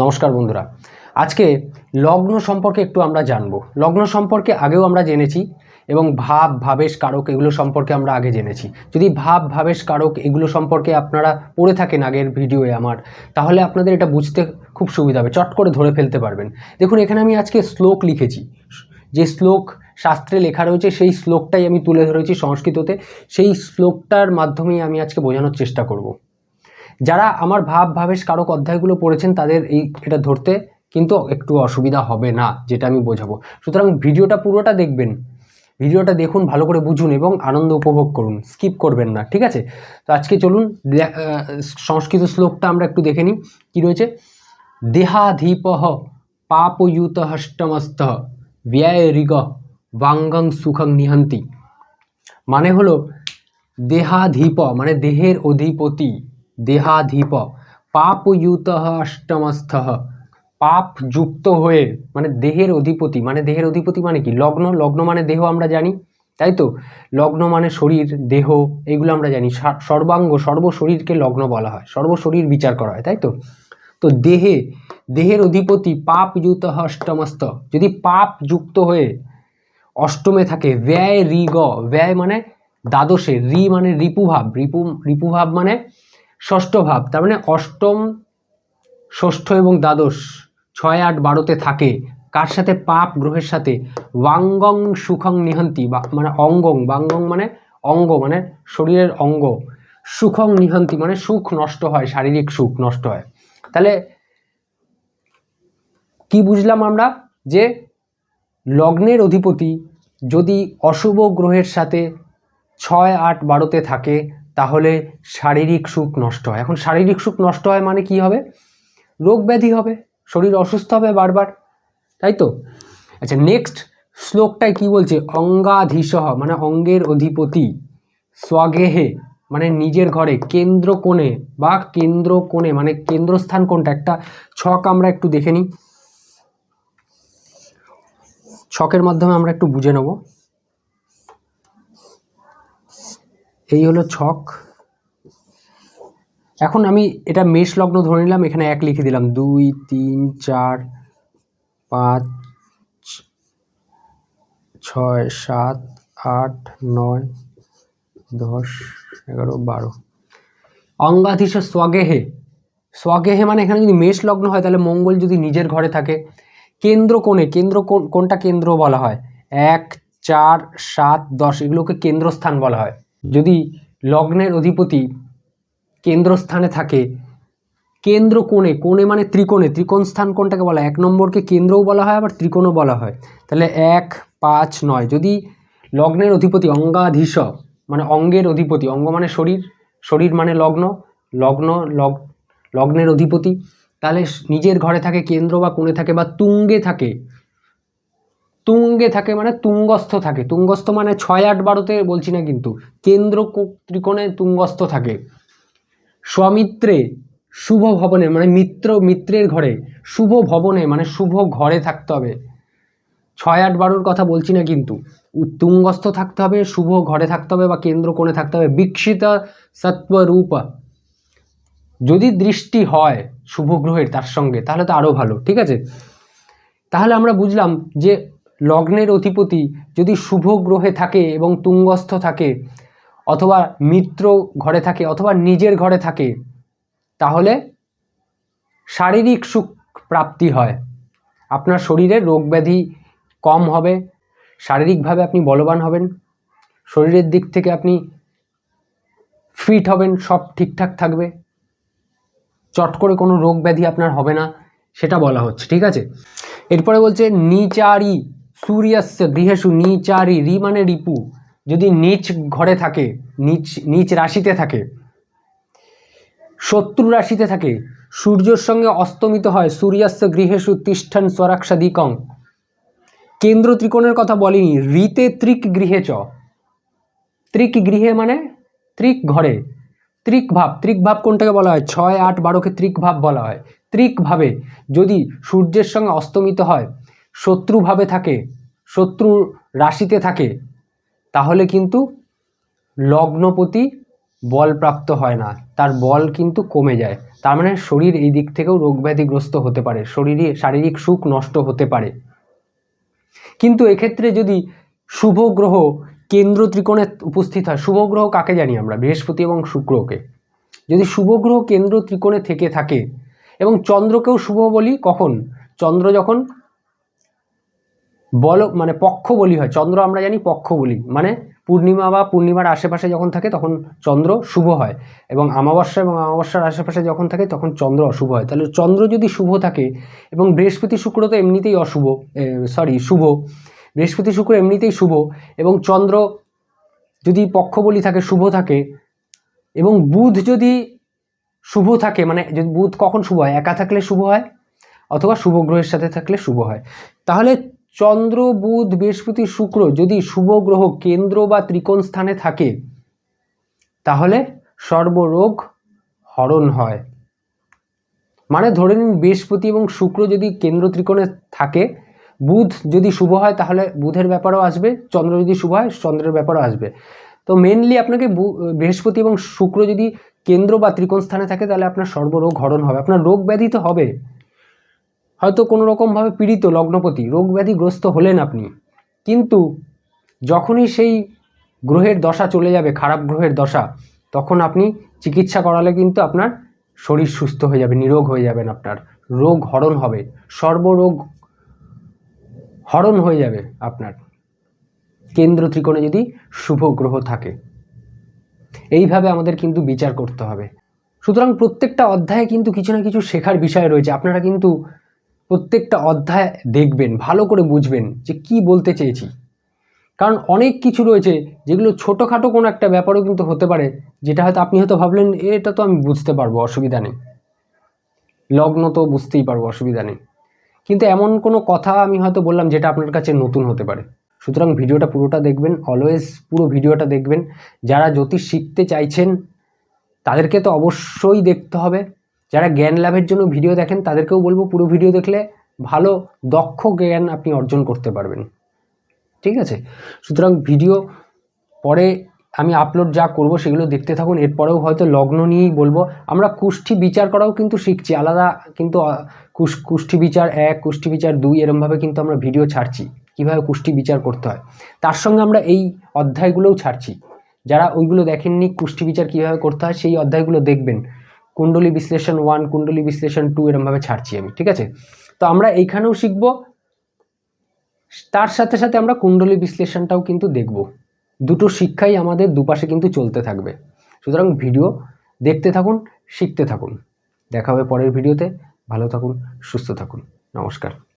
নমস্কার বন্ধুরা। আজকে লগ্ন সম্পর্কে একটু আমরা জানব। লগ্ন সম্পর্কে আগেও আমরা জেনেছি এবং ভাব, ভাবেশ, কারক এগুলো সম্পর্কে আমরা আগে জেনেছি। যদি ভাব, ভাবেশ, কারক এগুলো সম্পর্কে আপনারা পড়ে থাকেন আগের ভিডিওয়ে আমার, তাহলে আপনাদের এটা বুঝতে খুব সুবিধা হবে। চট করে ধরে ফেলতে পারবেন। দেখুন, এখানে আমি আজকে শ্লোক লিখেছি। যে শ্লোক শাস্ত্রে লেখা রয়েছে, সেই শ্লোকটাই আমি তুলে ধরেছি সংস্কৃততে। সেই শ্লোকটার মাধ্যমেই আমি আজকে বোঝানোর চেষ্টা করব। যারা আমার ভাব ভাবেশ কারক অধ্যায়গুলো পড়েছেন তাদের এই এটা ধরতে কিন্তু একটু অসুবিধা হবে না, যেটা আমি বোঝাবো। সুতরাং ভিডিওটা পুরোটা দেখবেন, ভিডিওটা দেখুন, ভালো করে বুঝুন এবং আনন্দ উপভোগ করুন, স্কিপ করবেন না, ঠিক আছে? তো আজকে চলুন সংস্কৃত শ্লোকটা আমরা একটু দেখে নিই, কী রয়েছে? দেহাধিপহ পাপয়ুত হষ্টমস্ত ঋগ বাঙ্গং সুখং নিহন্তি। মানে হলো দেহাধিপ মানে দেহের অধিপতি। দেহাধিপ। পাপয়ুত অষ্টমস্থ। পাপ যুক্ত হয়ে মানে দেহের অধিপতি। মানে দেহের অধিপতি মানে কি? লগ্ন। লগ্ন মানে দেহ আমরা জানি, তাই তো? লগ্ন মানে শরীর, দেহ, এগুলো আমরা জানি। সর্বাঙ্গ, সর্বশরীরকে লগ্ন বলা হয়। সর্বশরীর বিচার করা হয়, তাই তো? তো দেহে, দেহের অধিপতি পাপ যুক্ত অষ্টমস্ত যদি পাপ যুক্ত হয়ে অষ্টমে থাকে, ব্যয় ঋগ। ব্যয় মানে দ্বাদশে। রি মানে রিপুভাব রিপু রিপুভাব মানে ষষ্ঠ ভাব, তার মানে অষ্টম, ষষ্ঠ এবং দ্বাদশ ছয় আট বারোতে থাকে। কার সাথে? পাপ গ্রহের সাথে। ওয়াঙ্গং সুখং নিহন্তি, বা মানে অঙ্গং, বাঙ্গং মানে অঙ্গ মানে শরীরের অঙ্গ। সুখং নিহন্তি মানে সুখ নষ্ট হয়, শারীরিক সুখ নষ্ট হয়। তাহলে কি বুঝলাম আমরা? যে লগ্নের অধিপতি যদি অশুভ গ্রহের সাথে ছয় আট বারোতে থাকে তাহলে শারীরিক সুখ নষ্ট হয়। এখন শারীরিক সুখ নষ্ট হয় মানে কি হবে? রোগ ব্যাধি হবে, শরীর অসুস্থ হবে বারবার, তাই তো? আচ্ছা নেক্সট শ্লোকটায় কি বলছে? অঙ্গাধীশহ মানে অঙ্গের অধিপতি, স্বগেহে মানে নিজের ঘরে, কেন্দ্র কোণে, বা কেন্দ্র কোণে মানে কেন্দ্রস্থান কোনটা? একটা ছক আমরা একটু দেখে নিই। ছকের মাধ্যমে আমরা একটু বুঝে নেব। এই হলো ছক। এখন আমি এটা মেষ লগ্ন ধরে নিলাম, এখানে এক লিখে দিলাম। দুই, তিন, চার, পাঁচ, ছয়, সাত, আট, নয়, দশ, এগারো, বারো। অঙ্গাধীশ স্বগেহে। স্বগেহে মানে এখানে যদি মেষ লগ্ন হয়, তাহলে মঙ্গল যদি নিজের ঘরে থাকে, কেন্দ্র কোণে, কেন্দ্র কোন- কোনটা কেন্দ্র বলা হয়। এক, চার, সাত, দশ, এগুলোকে কেন্দ্রস্থান বলা হয়। লগ্নের অধিপতি কেন্দ্রস্থানে থাকে, কেন্দ্র কোণে কোণে মানে ত্রিকোণে, ত্রিকোণ স্থান কোনটাকে বলা এক নম্বরকে কেন্দ্রও বলা হয়, আবার ত্রিকোণও বলা হয়। তাহলে এক, পাঁচ, নয়, যদি লগ্নের অধিপতি অঙ্গাধীশ মানে অঙ্গের অধিপতি, অঙ্গ মানে শরীর শরীর মানে লগ্ন লগ্ন, লগ, লগ্নের অধিপতি, তাহলে নিজের ঘরে থাকে কেন্দ্র বা কোণে থাকে বা তুঙ্গে থাকে তুঙ্গে থাকে মানে তুঙ্গস্থ থাকে। তুঙ্গস্থ মানে ছয় আট বারোতে বলছি না কিন্তু, কেন্দ্র ত্রিকোণে তুঙ্গস্থ থাকে। স্বমিত্রে শুভ ভবনে মানে মিত্র, মিত্রের ঘরে শুভ ভবনে মানে শুভ ঘরে থাকতে হবে। ছয় আট বারোর কথা বলছি না কিন্তু তুঙ্গস্থ থাকতে হবে, শুভ ঘরে থাকতে হবে বা কেন্দ্র কোণে থাকতে হবে। বিকশিত সত্ত্বরূপ। যদি দৃষ্টি হয় শুভ গ্রহের তার সঙ্গে, তাহলে তো আরও ভালো, ঠিক আছে? তাহলে আমরা বুঝলাম যে লগ্নের অধিপতি যদি শুভ গ্রহে থাকে এবং তুঙ্গস্থ থাকে অথবা মিত্র ঘরে থাকে অথবা নিজের ঘরে থাকে, তাহলে শারীরিক সুখ প্রাপ্তি হয়। আপনার শরীরে রোগ ব্যাধি কম হবে, শারীরিকভাবে আপনি বলবান হবেন, শরীরের দিক থেকে আপনি ফিট হবেন, সব ঠিকঠাক থাকবে, চট করে কোনো রোগ ব্যাধি আপনার হবে না, সেটা বলা হচ্ছে, ঠিক আছে? এরপরে বলছে, নিচারি। সূর্যাস্য গৃহেশু নিচারি রি মানে রিপু, যদি নিচ ঘরে থাকে, নিচ নিচ রাশিতে থাকে, শত্রু রাশিতে থাকে, সূর্যের সঙ্গে অস্তমিত হয় সূর্যাস্ত গৃহেশু তিষ্ঠান স্বরাক্ষাদিকং। কেন্দ্র ত্রিকোণের কথা বলিনি, ঋতে ত্রিক গৃহে চ। ত্রিক গৃহে মানে ত্রিক ঘরে। ত্রিক ভাব ত্রিক ভাব কোনটাকে বলা হয়? ছয়, আট, বারোকে ত্রিক ভাব বলা হয়। ত্রিক ভাবে যদি সূর্যের সঙ্গে অস্তমিত হয় শত্রুভাবে থাকে শত্রু রাশিতে থাকে, তাহলে কিন্তু লগ্নপতি বল প্রাপ্ত হয় না। তার বল কিন্তু কমে যায়। তার মানে শরীর এই দিক থেকেও রোগ ব্যাধিগ্রস্ত হতে পারে। শরীরে শারীরিক সুখ নষ্ট হতে পারে। কিন্তু এক্ষেত্রে যদি শুভ গ্রহ কেন্দ্র ত্রিকোণে উপস্থিত হয়, শুভ গ্রহ কাকে জানি আমরা? বৃহস্পতি এবং শুক্রকে। যদি শুভ গ্রহ কেন্দ্র ত্রিকোণে থেকে থাকে এবং চন্দ্রকেও শুভ বলি, কখন? চন্দ্র যখন বল মানে পক্ষ বলি হয়, চন্দ্র আমরা জানি পক্ষ বলি মানে পূর্ণিমা বা পূর্ণিমার আশেপাশে যখন থাকে তখন চন্দ্র শুভ হয়, এবং অমাবস্যা এবং অমাবস্যার আশেপাশে যখন থাকে তখন চন্দ্র অশুভ হয়, তাহলে চন্দ্র যদি শুভ থাকে, এবং বৃহস্পতি শুক্র তো এমনিতেই অশুভ সরি শুভ, বৃহস্পতি শুক্র এমনিতেই শুভ, এবং চন্দ্র যদি পক্ষ বলি থাকে, শুভ থাকে, এবং বুধ যদি শুভ থাকে মানে যদি বুধ কখন শুভ হয়? একা থাকলে শুভ হয়, অথবা শুভ গ্রহের সাথে থাকলে শুভ হয়, তাহলে চন্দ্র, বুধ, বৃহস্পতি, শুক্র যদি শুভ গ্রহ কেন্দ্র বা ত্রিকোণ স্থানে থাকে, তাহলে সর্বরোগ হরণ হয়। মানে ধরে নিন বৃহস্পতি এবং শুক্র যদি কেন্দ্র ত্রিকোণে থাকে, বুধ যদি শুভ হয় তাহলে বুধের ব্যাপারও আসবে, চন্দ্র যদি শুভ হয় চন্দ্রের ব্যাপারও আসবে। তো মেনলি আপনাকে বৃহস্পতি এবং শুক্র যদি কেন্দ্র বা ত্রিকোণ স্থানে থাকে তাহলে আপনার সর্বরোগ হরণ হবে। আপনার রোগ ব্যাধি তো হবে। হয়তো কোনো রকমভাবে পীড়িত লগ্নপতি রোগ ব্যাধিগ্রস্ত হলেন আপনি। কিন্তু যখনই সেই গ্রহের দশা চলে যাবে, খারাপ গ্রহের দশা, তখন আপনি চিকিৎসা করালে কিন্তু আপনার শরীর সুস্থ হয়ে যাবে, নিরোগ হয়ে যাবেন আপনার। রোগ হরণ হবে, সর্বরোগ হরণ হয়ে যাবে আপনার। কেন্দ্র ত্রিকোণে যদি শুভ গ্রহ থাকে, এইভাবে আমাদের কিন্তু বিচার করতে হবে। সুতরাং প্রত্যেকটা অধ্যায়ে কিন্তু কিছু না কিছু শেখার বিষয় রয়েছে। আপনারা কিন্তু প্রত্যেকটা অধ্যায় দেখবেন, ভালো করে বুঝবেন যে কি বলতে চেয়েছি। কারণ অনেক কিছু রয়েছে যেগুলো ছোটোখাটো কোনো একটা ব্যাপারও কিন্তু হতে পারে, যেটা হয়তো আপনি হয়তো ভাবলেন, এটা তো আমি বুঝতে পারব, অসুবিধা নেই। লগ্ন তো বুঝতেই পারব, অসুবিধা নেই। কিন্তু এমন কোনো কথা আমি হয়তো বললাম যেটা আপনার কাছে নতুন হতে পারে। সুতরাং ভিডিওটা পুরোটা দেখবেন অলওয়েজ পুরো ভিডিওটা দেখবেন। যারা জ্যোতিষ শিখতে চাইছেন, তাদেরকে তো অবশ্যই দেখতে হবে। যারা জ্ঞান লাভের জন্য ভিডিও দেখেন, তাদেরকেও বলব পুরো ভিডিও দেখলে ভালো, দক্ষ জ্ঞান আপনি অর্জন করতে পারবেন। ঠিক আছে? সুতরাং ভিডিও পরে আমি আপলোড যা করব সেগুলো দেখতে থাকুন। এরপরেও হয়তো লগ্ন নিয়েই বলব। আমরা কুষ্ঠি বিচার করাও কিন্তু শিখছি। আলাদা কিন্তু কুষ্ঠি বিচার এক, কুষ্ঠি বিচার দুই, এরমভাবে কিন্তু আমরা ভিডিও ছাড়ছি। কীভাবে কুষ্ঠি বিচার করতে হয়? তার সঙ্গে আমরা এই অধ্যায়গুলোও ছাড়ছি। যারা ওইগুলো দেখেননি, কুষ্ঠি বিচার কীভাবে করতে হয়, সেই অধ্যায়গুলো দেখবেন। কুণ্ডলী বিশ্লেষণ ওয়ান কুণ্ডলী বিশ্লেষণ টু এরমভাবে ছাড়ছি আমি, ঠিক আছে? তো আমরা এইখানেও শিখব, তার সাথে সাথে আমরা কুণ্ডলী বিশ্লেষণটাও কিন্তু দেখব। দুটো শিক্ষাই আমাদের দুপাশে কিন্তু চলতে থাকবে। সুতরাং ভিডিও দেখতে থাকুন, শিখতে থাকুন। দেখা হবে পরের ভিডিওতে। ভালো থাকুন, সুস্থ থাকুন। নমস্কার।